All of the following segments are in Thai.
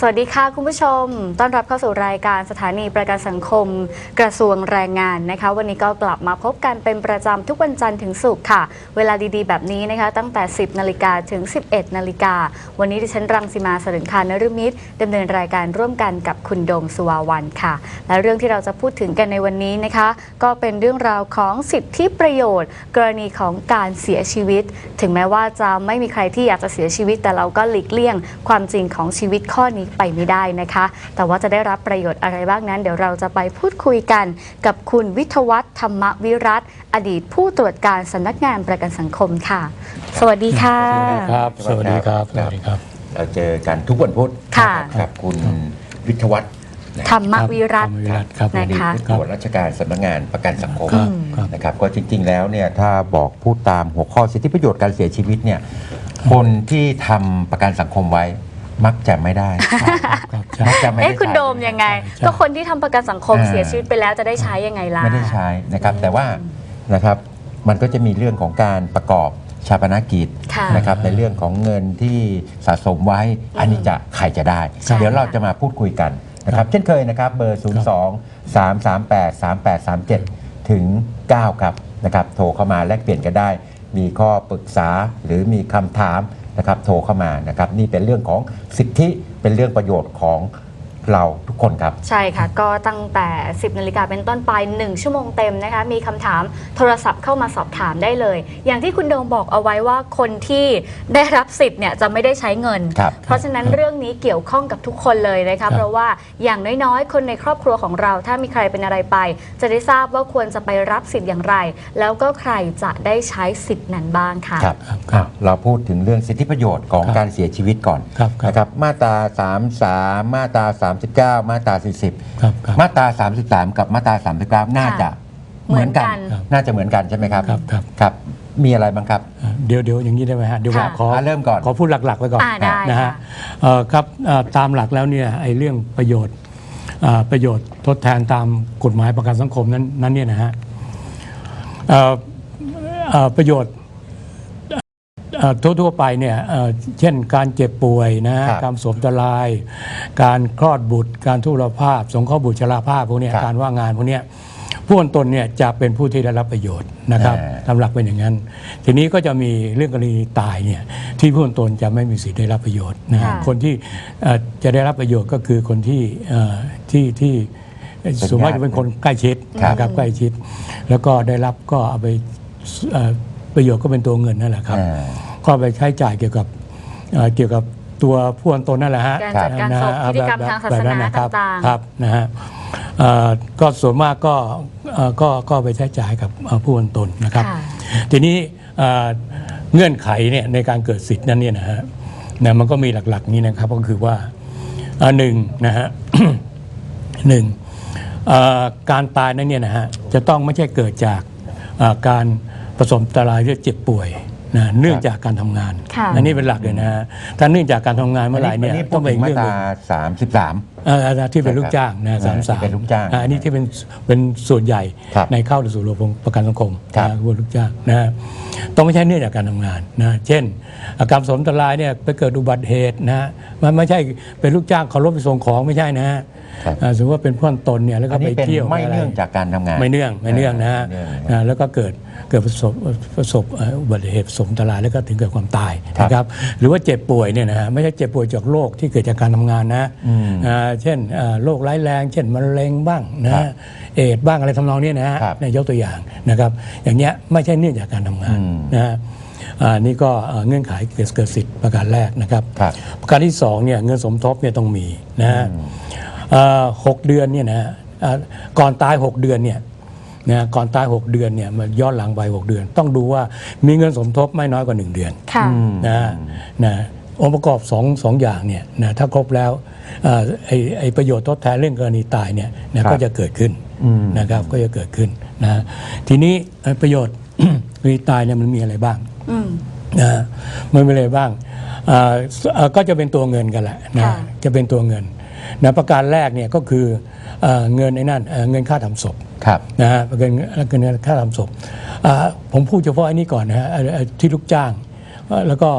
สวัสดีค่ะคุณผู้ชม ต้อนรับเข้าสู่รายการสถานีประกันสังคม กระทรวงแรงงานนะคะ วันนี้ก็กลับมาพบกันเป็นประจำทุกวันจันทร์ถึงศุกร์ค่ะ เวลาดีๆ แบบนี้นะคะ ตั้งแต่ 10 นาฬิกาถึง 11 นาฬิกา วันนี้ดิฉันรังสิมาสรินคานฤมิตดำเนินรายการร่วมกันกับคุณโดมสุวาวันค่ะ และเรื่องที่เราจะพูดถึงกันในวันนี้นะคะ ก็เป็นเรื่องราวของสิทธิประโยชน์ กรณีของการเสียชีวิต ถึงแม้ว่าจะไม่มีใครที่อยากจะเสียชีวิต แต่เราก็หลีกเลี่ยงความจริงของชีวิตข้อนี้ไปไม่ได้นะคะ แต่ว่าจะได้รับประโยชน์อะไรบ้างนั้น เดี๋ยวเราจะไปพูดคุยกันกับคุณวิทยวัฒน์ธรรมวิรัตน์อดีตผู้ตรวจการสำนักงานประกันสังคมค่ะ สวัสดีค่ะ ครับ สวัสดีครับสครับวัสดีครับ เราเจอกันทุกวันพุธค่ะกับคุณวิทยวัฒน์นะธรรมวิรัตน์ธรรมวิรัตน์ครับนะอดีตคะผู้ตรวจราชการสำนักงานประกันสังคมครับครับนะครับ ก็จริง ๆ แล้วเนี่ยถ้าบอกพูดตามหัวข้อสิทธิประโยชน์การเสียชีวิตเนี่ยคนที่ทำประกันสังคมไว้ มักจะไม่ได้ ครับใช่ มักจะไม่ได้เอ๊ะคุณใช้โดมยังไง ใช่ ก็คนที่ทำประกันสังคมอ่าเสียชีวิตไปแล้วจะได้ใช้ยังไงล่ะ ไม่ได้ใช้นะครับ แต่ว่านะครับมันก็จะมีเรื่องของการประกอบชาปนกิจค่ะนะครับในเรื่องของเงินที่สะสมไว้อันนี้จะใครจะได้ ใช่ เดี๋ยวเราค่ะจะมาพูดคุยกันนะครับเช่นเคยนะครับเบอร์ 0 2 3 3 8 3 8 3 7 ถึง 9 ครับนะครับโทรเข้ามาแลกเปลี่ยนกันได้ มีข้อปรึกษาหรือมีคำถาม นะครับโทรเข้ามานะครับนี่เป็นเรื่องของสิทธิเป็นเรื่องประโยชน์ของ เราทุกคนครับ ใช่ค่ะ ก็ตั้งแต่ 10นาฬิกาเป็นต้นไป 1 ชั่วโมงเต็มนะคะ มีคำถามโทรศัพท์เข้ามาสอบถามได้เลย อย่างที่คุณโดมบอกเอาไว้ว่าคนที่ได้รับสิทธิ์เนี่ยจะไม่ได้ใช้เงิน ครับ เพราะฉะนั้นเรื่องนี้เกี่ยวข้องกับทุกคนเลยนะครัคะบ เพราะว่าอย่างน้อยๆ คนในครอบครัวของเรา ถ้ามีใครเป็นอะไรไป จะได้ทราบว่าควรจะไปรับสิทธิ์อย่างไร แล้วก็ใครจะได้ใช้สิทธิ์นั้นบ้างค่ะ ครับ ครับครับอะเราพูดถึงเรื่องสิทธิประโยชน์ของครับการเสียชีวิตก่อนครับครับ นะครับมาตรา 33 มาตรา39 มาตรา40ครับครับมาตรา 33 กับมาตรา 39 น่าจะเหมือนกันครับน่าจะเหมือนกันใช่ไหมครับครับครับ ครับ มีอะไรบ้างครับ อ่าเดี๋ยวเดี๋ยวอย่างนี้ได้ไหมฮะเดี๋ยวผมค่ะขออะเริ่มก่อน ขอพูดหลักๆไว้ก่อนอ่าได้นะค่ะฮะเอ่อครับเอ่อตามหลักแล้วเนี่ยไอ้เรื่องประโยชน์อ่าประโยชน์ทดแทนตามกฎหมายประกันสังคมนั้นนั้นเนี่ยนะฮะเอ่อเอ่อประโยชน์เอ่อ ทั่วๆไปเนี่ยเอ่อเช่นการเจ็บป่วยนะฮะครับการสวมตลาย การคลอดบุตร การทุรภาพ สงเคราะห์บุตรชราภาพพวกเนี้ยครับการว่างงานพวกเนี้ยผู้ตนเนี่ยจะเป็นผู้ที่ได้รับประโยชน์นะครับอ่าตามหลักเป็นอย่างนั้น ทีนี้ก็จะมีเรื่องกรณีตายเนี่ยที่ผู้ตนจะไม่มีสิทธิ์ได้รับประโยชน์นะฮะค่ะคนที่เอ่อจะได้รับประโยชน์ก็คือคนที่เอ่อที่ที่ส่วนมากจะเป็นคนใกล้ชิดครับนะครับใกล้ชิด แล้วก็ได้รับก็เอาไปเอ่อ ประโยชน์ก็เป็นตัวเงินนั่นแหละครับอ่าก็เอาไปใช้จ่ายเกี่ยวกับเอ่อเกี่ยวกับตัวผู้ตนนั่นแหละฮะการจัดการศพนะฮะพิธีกรรมทางศาสนาแบบะครับต่างๆครับนะฮะเอ่อก็ส่วนมากก็เอ่อก็ก็ไปใช้จ่ายกับเอ่อผู้ตนนะครับค่ะทีนี้เอ่อเงื่อนไขเนี่ยในการเกิดสิทธิ์นั้นเนี่ยนะฮะนะมันก็มีหลักๆนี้นะครับก็คือว่าเอ่อหนึ่งนะฮะหนึ่งเอ่อการตายนั้นเนี่ยนะฮะจะต้องไม่ใช่เกิดจากเอ่อการ ผสมตรายหรือเจ็บป่วยนะเนื่องจากการทำงาน ค่ะ อันนี้เป็นหลักเลยนะฮะถ้าเนื่องจากการทำงานเมื่อไหร่เนี่ยอันนี้ต้องเป็นพูดถึงมาเรื่องตหรานึ่ง33เอ่อที่เป็นลูกจ้างนะอ่าสามสามที่เป็นลูกจ้างอันนี้ที่เป็นเป็นส่วนใหญ่ครับในเข้าสู่ระบบประกันสังคมครับ นะผู้ลูกจ้างนะฮะต้องไม่ใช่เนื่องจากการทำงานนะเช่น อาการสมตรายเนี่ยไปเกิดอุบัติเหตุนะฮะมันไม่ใช่เป็นลูกจ้างขับรถไปส่งของไม่ใช่นะฮะครับอ่า สมมติว่าเป็นพ่อนตนเนี่ยแล้วก็อันไปนี้เป็นเที่ยวไม่ปะรเนื่องจากการทำงาน ไม่เนื่องไม่เนื่องนะฮะไม่เนื่องนะแล้วก็เกิดเกิดประสบประสบเอ่ออุบัติเหตุสมตรายแล้วก็ถึงเกิดความตายครับนะครับหรือว่าเจ็บป่วยเนี่ยนะฮะไม่ใช่เจ็บป่วยจากโรคที่เกิดจากการทำงานนะอืมอ่าเช่นอ่าโรคร้ายแรง เช่นมะเร็งบ้างนะครัฮะบเอดส์บ้างอะไรทำนองเนี้ยนะฮะครับในยกตัวอย่างนะครับ อย่างเงี้ยไม่ใช่เนื่องจากการทำงานอืมนะฮะอ่านี่ก็เอ่อเงื่อนไขเกิดเกิดสิทธิ์ประการแรกนะครับครับประการที่สองเนี่ยเงินสมทบเนี่ยต้องมีนะฮะเอ่อ หกเดือนเนี่ยนะฮะเอ่อก่อนตาย 6 เดือนเนี่ยนะก่อนตาย 6 เดือนเนี่ยมันย้อนหลังไป 6 เดือน ต้องดูว่ามีเงินสมทบไม่น้อยกว่า 1 เดือนค่ะนะฮะนะองค์ประกอบสองสองอย่างเนี่ยนะถ้าครบแล้วเอ่อไอไอประโยชน์ทดแทนเรื่องกรณีตายเนี่ยนะครับก็จะเกิดขึ้นนะครับก็จะเกิดขึ้นนะทีนี้ไอ้ประโยชน์กรณีตายเนี่ยมันมีอะไรบ้างอืมนะฮะมันเป็นอะไรบ้างเอ่อเอ่อก็จะเป็นตัวเงินกันแหละนะค่ะจะเป็นตัวเงิน นะประการแรกเนี่ยก็คือเอ่อเงินในนั่นเอ่อเงินค่าทำศพครับนะฮะเงินเงินค่าทำศพอ่าผมพูดเฉพาะอันนี้ก่อนนะฮะไอ้ไอ้ที่ลูกจ้างเอ่อแล้วก็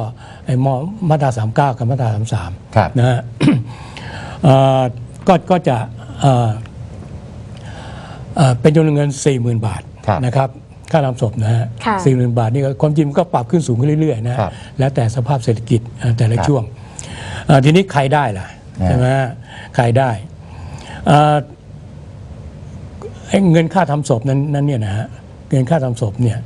ไอ้มมาตราสามเก้ากับมาตราสามสามครับนะฮะเอ่อก็ก็จะเอ่อเอ่อเป็นจำนวนเงิน 40,000 บาทครับนะครับค่าทำศพนะฮะค่ะสี่หมื่นบาทนี่ก็ความจริงมันก็ปรับขึ้นสูงขึ้นเรื่อยๆนะครับแล้วแต่สภาพเศรษฐกิจเอ่อแต่ละครับช่วงเอ่อทีนี้ใครได้ล่ะนะ ใช่ไหมฮะใครได้เอ่อไอ้เงินค่าทำศพนั้นนั้นเนี่ยนะฮะเงินค่าทำศพเนี่ย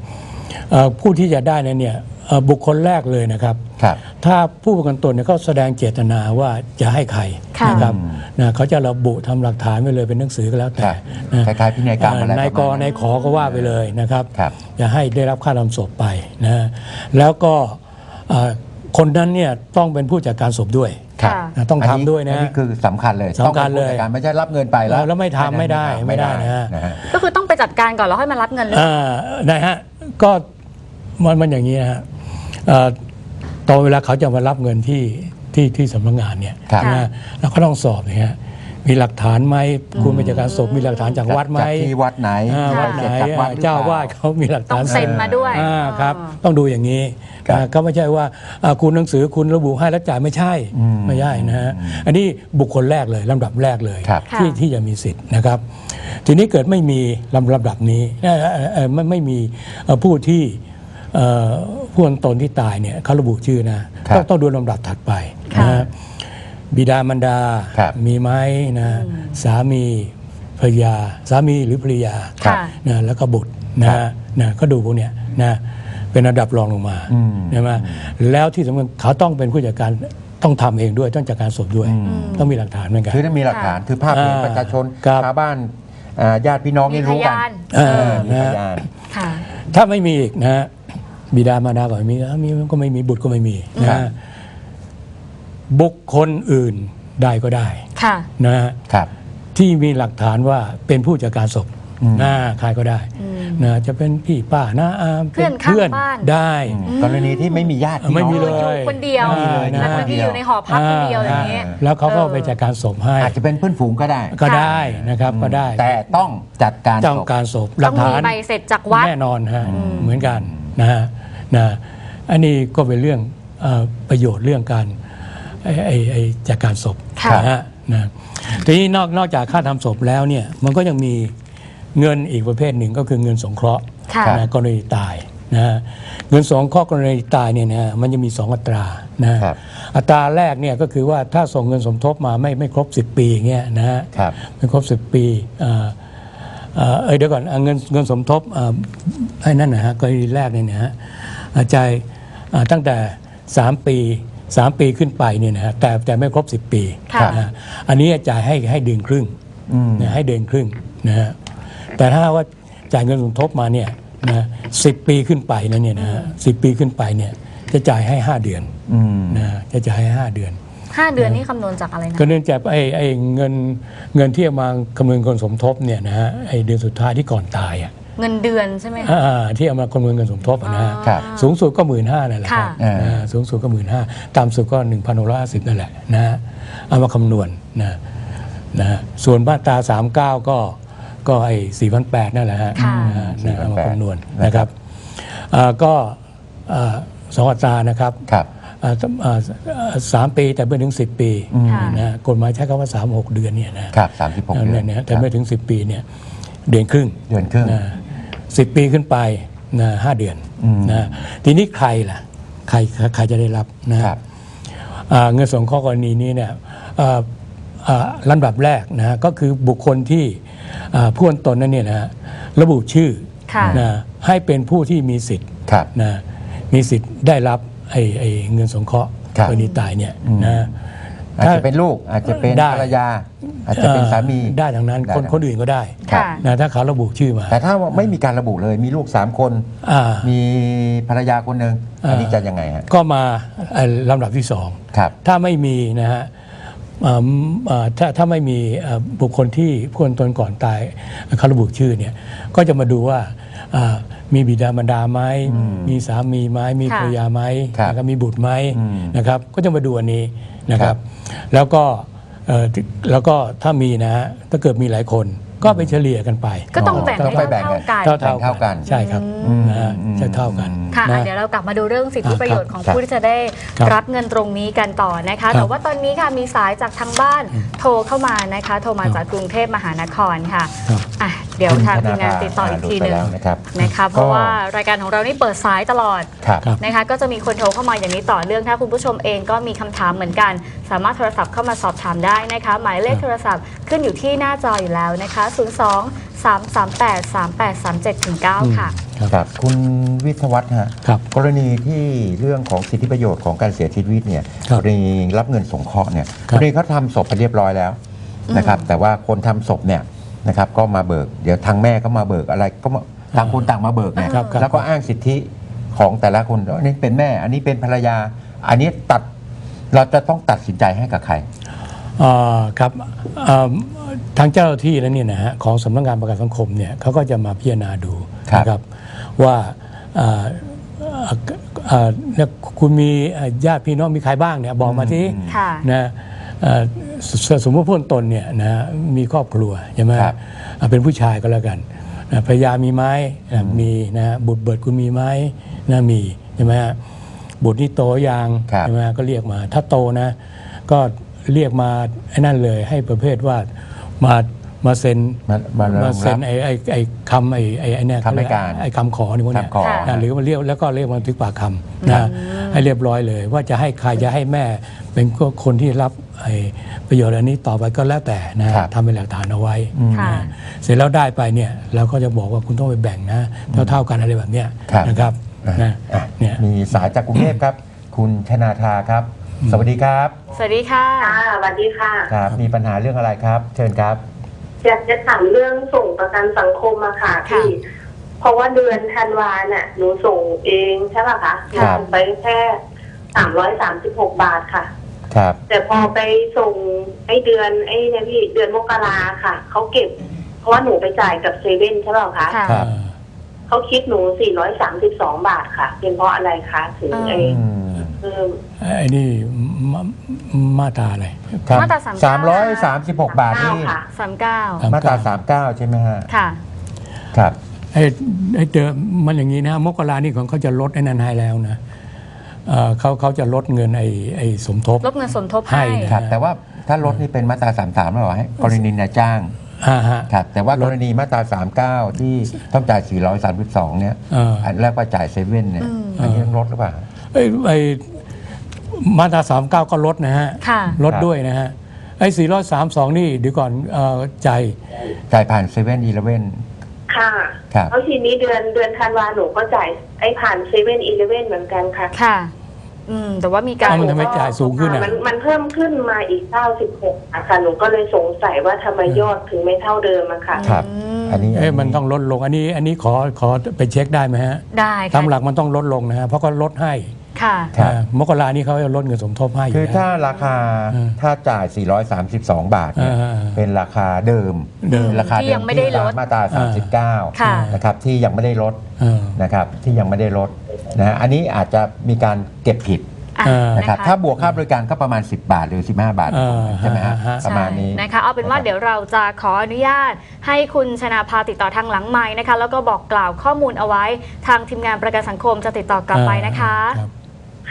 เอ่อผู้ที่จะได้นั้นเนี่ยเอ่อบุคคลแรกเลยนะครับครับ ถ้าผู้ประกันตนเนี่ยเขาแสดงเจตนาว่าจะให้ใครค่ะนะครับนะเขาจะระบุทำหลักฐานไว้เลยเป็นหนังสือก็แล้วคแต่รับนะคล้ายๆพินัยกรรมอะไรนายกประมาณนั้นนายขอก็ว่าไปเลยนะครับครับจะให้ได้รับค่าทำศพไปนะแล้วก็เอ่อคนนั้นเนี่ยต้องเป็นผู้จัดการศพด้วย ครับค่ะนะต้องทำด้วยนะ อันนี้คือสำคัญเลยสำคัญเลย ต้องป็นผู้จัดการไม่ใช่รับเงินไปแล้วแล้วไม่ทำไม่ได้ไม่ได้นะฮะ นะฮะ ก็คือต้องไปจัดการก่อนแล้วค่อยมารับเงินหรือเปล่าอ่านะฮะก็มันมันอย่างนี้นะฮะเอ่อตอนเวลาเขาจะมารับเงินที่ที่ที่สำนักงานเนี่ยครับ นะเราก็ต้องสอบนะฮะ มีหลักฐานไหมคุณเป็นจัดการศพมีหลักฐานจากวัดไหมจากที่วัดไหนอ่าวัดไหนเสร็จจากวัดหรือเจ้าปล่ วาดเขามีหลักต้ฐาอนงเซ็นมาด้วยอ่าครับอ๋อต้องดูอย่างนี้ครับนะก็ไม่ใช่ว่าอ่าคุณหนังสือคุณระบุให้แล้วจ่ายไม่ใช่อืมไม่ใช่นะฮะอันนี้บุคคลแรกเลยลำดับแรกเลยครับ ที่ค่ะ ที่จะมีสิทธิ์นะครับ ทีนี้เกิดไม่มีลำลำดับนี้เอ่อเอ่อเอ่อไม่ไม่มีเอ่อผู้ที่เอ่อผู้ตนที่ตายเนี่ยเขาระบุชื่อนะครับก็ต้องดูลำดับถัดไปค่ะนะฮะ บิดามารดา ครับมีไหมนะสามีภรรยา สามีหรือภรรยาค่ะนะแล้วก็บุตรนะนะก็ดูพวกเนี้ยนะเป็นระดับรองลงมาอืม ใช่ไหมแล้วที่สำคัญเขาต้องเป็นผู้จัดการต้องทำเองด้วยต้องจัดการศพด้วย ต้องมีหลักฐานเหมือนกัน คือถ้ามีหลักฐานคือภาพเห็นอ่าประชาชนครับ ชาวบ้านอ่าญาติพี่น้องนี่รู้กันมีพยาน เอเอออมีนะพฮะยาน ค่ะ ถ้าไม่มีอีกนะฮะบิดามารดาก็ไม่มีอะมีก็ไม่มีบุตรก็ไม่มีนะครัฮะ บบุคคลอื่นได้ก็ได้ค่ะนะฮะครับ ที่มีหลักฐานว่าเป็นผู้จัดการศพอืมนะใครก็ได้นะจะเป็นพี่ป้านะอาเพื่อนข้างบ้านได้กรณีที่ไม่มีญาติพี่ไม่น้องมีเลอยู่ยคนเดียวไม่มีเลยนะแล้วบางทีอยู่ในหอพักคนเดียวอย่างนี้แล้วเขาก็เออไปจัดการศพให้อาจจะเป็นเพื่อนฝูงก็ได้ก็ได้นะครับก็ได้ แต่ต้องจัดการต้องศพการศพหลัต้อกงฐามีนใบเสร็จจากวัดแน่นอนฮะเหมือนกันนะฮะนะอันนี้ก็เป็นเรื่องเอ่อประโยชน์เรื่องการ ไอ้ไอ้ไอ้จากการศพค่ะ นะฮะนะทีนี้นอกนอกจากค่าทำศพแล้วเนี่ยมันก็ยังมีเงินอีกประเภทหนึ่งก็คือเงินสงเคราะห์ค่ะ นะกรณีตายนะฮะเงินสงเคราะห์กรณีตายเนี่ยนะฮะมันจะมีสองอัตรานะฮะครับอัตราแรกเนี่ยก็คือว่าถ้าส่งเงินสมทบมาไม่ไม่ครบ 10 ปีอย่างเงี้ยนะฮะครับ ไม่ครบ 10 ปีเอ่อเอ่อเอ้ยเดี๋ยวก่อนอะเงินเงินสมทบเอ่อไอ้นั่นนะฮะกรณีแรกเนี่ยนะฮะอะจ่ายอะตั้งแต่ 3 ปี 3 ปีขึ้นไปเนี่ยนะฮะแต่แต่ไม่ครบ 10 ปีค่ะนะฮะอันนี้จ่ายให้ให้เดือนครึ่งอืมนะให้เดือนครึ่งนะฮะแต่ถ้าว่าจ่ายเงินสมทบมาเนี่ยนะสิปีขึ้นไปนะเนี่ยนะฮะสิปีขึ้นไปเนี่ยจะจ่ายให้ 5 เดือนอืมนะฮะจะจ่ายให้ 5 เดือน ห้าเดือนนี่คำนวณจากอะไรนะ ก็เนื่องจากไอ้ไอ้เงินเงินที่เอามาคำนวณเงินสมทบเนี่ยนะฮะไอ้เดือนสุดท้ายที่ก่อนตายอะ เงินเดือนใช่ไหมคะ อ่าที่เอามาคำนวณเงินสมทบอะนะฮะครับ สูงสุดก็หมื่นห้านั่นแหละครับค่ะ อ่าสูงสุดก็หมื่นห้าต่ำสุดก็หนึ่งพันหกร้อยห้าสิบนั่นแหละนะฮะเอามาคำนวณนะนะฮะส่วนมาตราสามเก้าก็ก็ไอ้สี่พันแปดนั่นแหละฮะค่ะนะฮะนะเอามาคำนวณนะนะคครัรับบอ่าก็อ่าสองอัตรานะครับครับอ่าอ่าสามปีแต่ไม่ถึงสิบปีค่ะ นะฮะกฎหมายใช้คำว่าสามหกเดือนเนี่ยนะครับสามสิบหกเออเดือนเนี่ยนะแต่ไม่ถึงสิบปีเนี่ยเดือนครึ่ง เดือนครึ่ง นะ สิบปีขึ้นไปนะห้าเดือนอืมนะทีนี้ใครล่ะใครใครจะได้รับนะครับอ่าเงินสงเคราะห์กรณีนี้เนี่ยอ่าอ่าลำดับแรกนะก็คือบุคคลที่อ่าผู้ตนนั้นเนี่ยนะระบุชื่อค่ะนะให้เป็นผู้ที่มีสิทธิ์ครับนะมีสิทธิ์ได้รับไอ้ไอ้เงินสงเคราะห์ครับกรณีตายเนี่ยนะ อาจจะเป็นลูกอาจจะเป็นได้ภรรยา อาจจะเป็นสามีเอ่อได้ทั้งนั้นได้คนทั้งคนอื่นก็ได้ครับค่ะนะถ้าเขาระบุชื่อมา แต่ถ้าว่าไม่มีการระบุเลยมีลูกสามคนอ่ามีภรรยาคนหนึ่งอ่าอันนี้จะยังไงฮะก็มาเอ่อลำดับที่สองครับถ้าไม่มีนะฮะเอ่อเอ่อถ้าถ้าไม่มีเอ่อบุคคลที่ผู้ตนก่อนตายเขาระบุชื่อเนี่ยก็จะมาดูว่าอ่า มีบิดามารดาไหมมีสามีไหมมีค่ะภรรยาไหมครับแล้วก็มีบุตรไหมอืมนะครับ ก็จะมาดูอันนี้นะคครัรับบแล้วก็เอ่อแล้วก็ถ้ามีนะฮะถ้าเกิดมีหลายคนก็ไปเฉลี่ยกันไป ก็ต้องแบ่งต้องให้ไปแบ่งเท่าๆกันเท่าแบ่งเท่ากันใช่ครับอืมนะฮะอืมจะเท่ากันค่ะนะอะเดี๋ยวเรากลับมาดูเรื่องสิทธิประโยชน์ของครับผู้ที่จะได้ครับรับเงินตรงนี้กันต่อนะคะครับแต่ว่าตอนนี้ค่ะมีสายจากทางบ้านโทรเข้ามานะคะ โทรมาครับจากกรุงเทพมหานครค่ะครับอะ เดี๋ยวคุณทางธทีมงานภติดต่ออีกทีหหลุนึ่ดงไปแล้วนะครับนะคะเพราะว่ารายการของเรานี่เปิดสายตลอดครับครับนะคะก็จะมีคนโทรเข้ามาอย่างนี้ต่อเนื่องถ้าคุณผู้ชมเองก็มีคำถามเหมือนกัน สามารถโทรศัพท์เข้ามาสอบถามได้นะคะหมายเลขโทรศัพท์ขึ้นอยู่ที่หน้าจออยู่แล้วนะคะ 02 338 3837ถึง9ค่ะครับครับคุณวิทยวัฒน์ฮะครับกรณีที่เรื่องของสิทธิประโยชน์ของการเสียชีวิตเนี่ยครับกรณีรับเงินสงเคราะห์เนี่ยคกรับรณีเขาทำศพไปเรียบร้อยแล้วนะครับแต่ว่าคนทำศพเนี่ย นะครับก็มาเบิก เดี๋ยวทางแม่ก็มาเบิกอะไรก็มาต่างคนต่างมาเบิกเนี่ยครับครับ แล้วก็อ้างสิทธิของแต่ละคนอันนี้เป็นแม่ อันนี้เป็นภรรยา อันนี้ตัดเราจะต้องตัดสินใจให้กับใคร อ่าครับอ่าทางเจ้าหน้าที่แล้วเนี่ยนะฮะของสำนักงานประกันสังคมเนี่ยเขาก็จะมาพิจารณาดูครับ นะครับว่าอ่าอ่าอ่าเนี่ยคุณมีอ่าญาติพี่น้องมีใครบ้างเนี่ยบอกมาที่ค่ะ นะเอ่อ สสมมติพ้นตนเนี่ยนะมีครอบครัวใช่ไหมครับอ่าเป็นผู้ชายก็แล้วกันนะภรรยามีไหมนะมีนะบุตรเบิดคุณมีไหมนะมีใช่ไหมฮะบุตรนี่โตยังครับใช่ไหมฮะก็เรียกมา ถ้าโตนะ ก็เรียกมาไอ้นั่นเลยให้ประเภทว่ามา มาเซ็นมามามาเซ็นไอ้ไอ้ไอ้คำไอ้ไอ้ไอ้เนี่ยคำให้การไอ้คำขอนี่พวกเนี้ยคำขอนะหรือมาเรียกแล้วก็เรียกมาบันทึกปากคำนะให้เรียบร้อยเลย ว่าจะให้ใครจะให้แม่เป็นคนที่รับไอ้ประโยชน์อันนี้ต่อไปก็แล้วแต่นะครับ ทำเป็นหลักฐานเอาไว้ ค่ะนะเสร็จแล้วได้ไปเนี่ยเราก็จะบอกว่าคุณต้องไปแบ่งนะ เท่าเท่าๆกันอะไรแบบเนี้ยครับ นะครับนะอะเนี่ย มีสายจากกรุงเทพครับ คุณชนาธาครับ สวัสดีครับสวัสดีค่ะ ค่ะสวัสดีค่ะ ครับ มีปัญหาเรื่องอะไรครับ เชิญครับ อยากจะถามเรื่องส่งประกันสังคมอะค่ะค่ะ พี่ เพราะว่าเดือนธันวาเนี่ยหนูส่งเองใช่ป่ะคะครับส่งไปแค่สามร้อยสามสิบหกบาทค่ะ ครับ แต่พอไปส่งไอ้เดือนไอ้เนี่ยพี่เดือนมกราค่ะเขาเก็บ เพราะว่าหนูไปจ่ายกับเซเว่นใช่ป่ะคะค่ะ ครับ เขาคิดหนูสี่ร้อยสามสิบสองบาทค่ะ เป็นเพราะอะไรคะถึงอ่าไอ้ อืม เพิ่มไอ้นี่มามาตราอะไรครับมาตรา39สามร้อยสามสิบหกบาทนี่ค่ะสามเก้าครับมาตราสามเก้าใช่ไหมฮะค่ะครับไอ้ไอ้เดิมมันอย่างนี้นะมกรานี่ของเขาจะลดไอ้นั้นให้แล้วนะเอ่อเขาเขาจะลดเงินไอ้ไอ้สมทบลดเงินสมทบให้ให้นะครับ แต่ว่าถ้ารถนี่เป็นมาตราสามสามหรอให้กรณีนายจ้างอ่าฮะครับแต่ว่ากรณีมาตราสามเก้าที่ต้องจ่ายสี่ร้อยสามสิบสองเนี่ยเอออันแรกว่าจ่ายเซเว่นเนี่ยอันนี้ต้องลดหรือเปล่าไอ้ไอ้ มาตราสามเก้าก็ลดนะฮะ ค่ะ ลดครับด้วยนะฮะ ไอ้สี่ร้อยสามสองนี่เดี๋ยวก่อนเอ่อใจายจ่ายผ่านเซเว่นอีเลเว่น ค่ะครับ แล้วทีนี้เดือนเดือนธันวาหนูก็จ่ายไอ้ผ่านเซเว่นอีเลเว่นเหมือนกันค่ะค่ะ อืม แต่ว่ามีการ เอ้ามันทำไมจ่ายสูงขึ้นอะ มันมันเพิ่มขึ้นมาอีก96อะค่ะหนูก็เลยสงสัยว่าทำไมยอดถึงไม่เท่าเดิมอะค่ะ ครับอันนี้เอ้ยมันต้องลดลง อันนี้ อันนี้ขอ ขอไปเช็คได้ไหมฮะ ได้ตาค่ะมหลักมันต้องลดลงนะฮะ เพราะก็ลดให้ ค่ะ ครับอ่ามกรานี่เขาจะลดเงินสมทบให้อยู่คือแล้ว ถ้าราคาอืมถ้าจ่าย 432 บาทเนี่ยอ่าๆเป็นราคาเดิมเดิมป็นราคาที่เดิยัมงไม่ได้ลดตามมาตราค่ะ 39นะครับที่ยังไม่ได้ลดเออ นะครับที่ยังไม่ได้ลดนะฮะอันนี้อาจจะมีการเก็บผิดอะเออ นะครับนะคะถ้าบวกค่าบริการก็ประมาณ 10 บาทหรือ 15 บาทเออใช่ไหมฮะฮะ ประมาณนี้ ใช่นะคะ เอาเป็นว่านะครับเดี๋ยวเราจะขออนุญาต ให้คุณชนาภาติดต่อทางหลังไม้นะคะ แล้วก็บอกกล่าวข้อมูลเอาไว้ ทางทีมงานประกันสังคมจะติดต่อกลับไปนะคะ รับ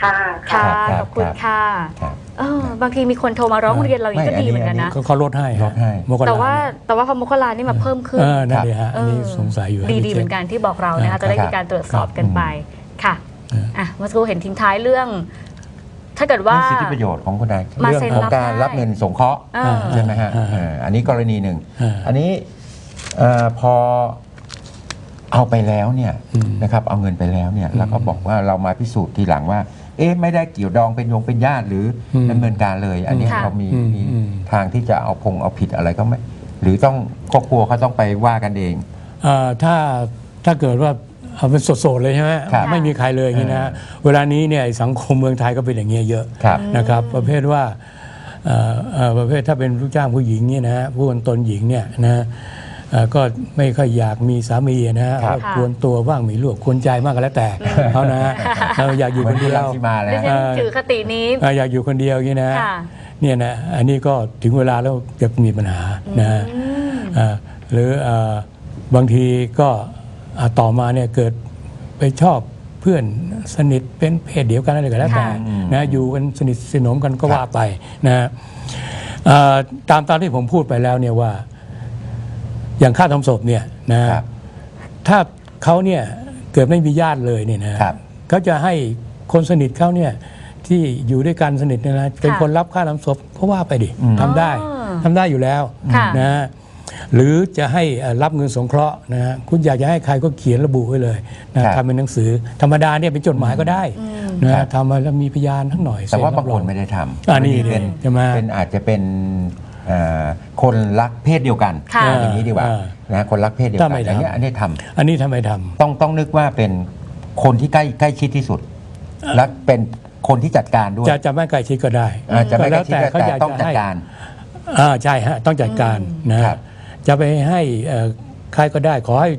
ค่ะค่ะ ครับขอบคุณครับค่ะครับเออบางทีมีคนโทรมาร้องเรียนเราอย่างนี้ก็ไม่ดีเหมือนกันนะ เขาเขาลดให้ลดให้ มกราแต่ว่าแต่ว่าพอมกรานี่มาเพิ่มขึ้น เออนั่นเดียฮะเออันอนี้สงสัยอยู่ดีให้ดีไปเหมือนช็คกันที่บอกเรานะคะจะได้มีการตรวจสอบกันไปค่ะเอออ่อะเมื่อสักครู่เห็นทิ้งท้ายเรื่อง ถ้าเกิดว่านี่สิทธิประโยชน์ของคนใดมาเรื่องเซ็นของรับการได้รับเงินสงเคราะห์เออ ใช่ไหมฮะอ่าเอออันนี้กรณีหนึ่ง อ่า อันนี้เอ่อพอเอาไปแล้วเนี่ยอืมนะครับเอาเงินไปแล้วเนี่ยแล้วก็บอกว่าเรามาพิสูจน์ทีหลังว่า เอ๊ะไม่ได้เกี่ยวดองเป็นโยงเป็นญาติหรืออมดำเนินการเลย อันนี้ค่ะเรามีอืมมีอืมทางที่จะเอาพงเอาผิดอะไรก็ไม่ หรือต้องครอบครัวเขาต้องไปว่ากันเองเอ่อถ้าถ้าเกิดว่าเอาเป็นสดๆเลยใช่ไหมครับไม่มีใครเลยอย่างนี้นะเวลานี้เนี่ยสังคมเมืองไทยก็เป็นอย่างเงี้ยเยอะครับนะครับ ประเภทว่าเอ่อเอ่อประเภทถ้าเป็นลูกจ้างผู้หญิงเนี่ยนะผู้คนตนหญิงเนี่ยนะเอ่อ ก็ไม่ค่อยอยากมีสามีนะฮะครับก็ควรตัวบ้างมีลูกควรใจมากก็แล้วแต่เขานะฮะเราอยากอยู่เหมืคอนนคุเดีณยรัวงสิมาแล้ดิวฉันถือคตินี้อ่าอยากอยู่คนเดียวอย่างนี้นะค่ะเนี่ยนะอันนี้ก็ถึงเวลาแล้วจะมีปัญหานะอ่าหรือเอ่อบางทีก็อ่าต่อมาเนี่ยเกิดไปชอบเพื่อนสนิทเป็นเพศเดียวกันอะไรก็แล้วแต่ค่ะนะอยู่กันสนิทสนมกันก็ว่าไปนะเอ่อตามตามที่ผมพูดไปแล้วเนี่ยว่า อย่างค่าทำศพเนี่ยนะครับถ้าเขาเนี่ยเกิดไม่มีญาติเลยเนี่ยนะครับเขาจะให้คนสนิทเขาเนี่ยที่อยู่ด้วยกันสนิทเนี่ยนะเป็นค่ะคนรับค่าทำศพก็ว่าไปดิอืมทำได้อ๋อทำได้อยู่แล้วค่ะนะฮะหรือจะให้เอ่อรับเงินสงเคราะห์นะฮะคุณอยากจะให้ใครก็เขียนระบุไว้เลยนะครับทำเป็นหนังสือธรรมดาเนี่ยเป็นจดหมายก็ได้นะครัฮะบทำมาแล้วมีพยานทั้งหน่อย แต่ว่าเซ็บางคนรับรไม่ได้ทำอ่านี่เป็นใช่ไหมเป็นอาจจะเป็น เอ่อคนรักเพศเดียวกันค่ะ อย่างนี้ดีกว่าอ่านะฮะคนรักเพศเดียวกัถ้านไม่อย่างเงี้ยทำอันนี้ทำ อันนี้ทำไมทำ ต้องต้องนึกว่าเป็นคนที่ใกล้ใกล้ชิดที่สุด และเป็นคนที่จัดการด้วยจะจะไม่ใกล้ชิดก็ได้อาจจะไม่ใกล้ชิดก็แต่แล้วต้องจัดให้การ อ่าใช่ฮะต้องจัดการนะครับ จะไปให้เอ่อใครก็ได้ ขอให้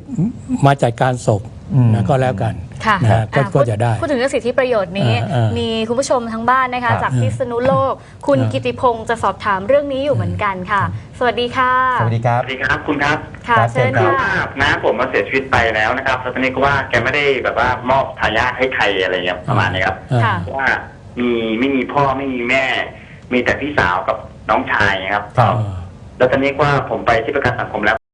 มาจัดการศพอืมนะก็แล้วกัน ค่ะนะฮะก็อ่ก็จะได้ พูดถึงเรื่องสิทธิประโยชน์นี้ อ่าอ่ามีมีคุณผู้ชมทั้งบ้านนะคะ ครับจากพิษณุโลก คุณอ่ากิติพงศ์จะสอบถามเรื่องนี้อยู่เหมือนกันค่ะ สวัสดีค่ะ สวัสดีครับสวัสดีครับคุณครับค่ะครับ เชิญเชิญค่ะว่าน้าผมมาเสียชีวิตไปแล้วนะครับแล้วตอนนี้ก็ว่าแกไม่ได้แบบว่ามอบทายาทให้ใครอะไรเงี้ยประมาณนี้ครับอ่า ค่ะเพราะว่ามีไม่มีพ่อไม่มีแม่ มีแต่พี่สาวกับน้องชายครับ ครับ แล้วตอนนี้ว่าผมไปที่ประกันสังคมแล้ว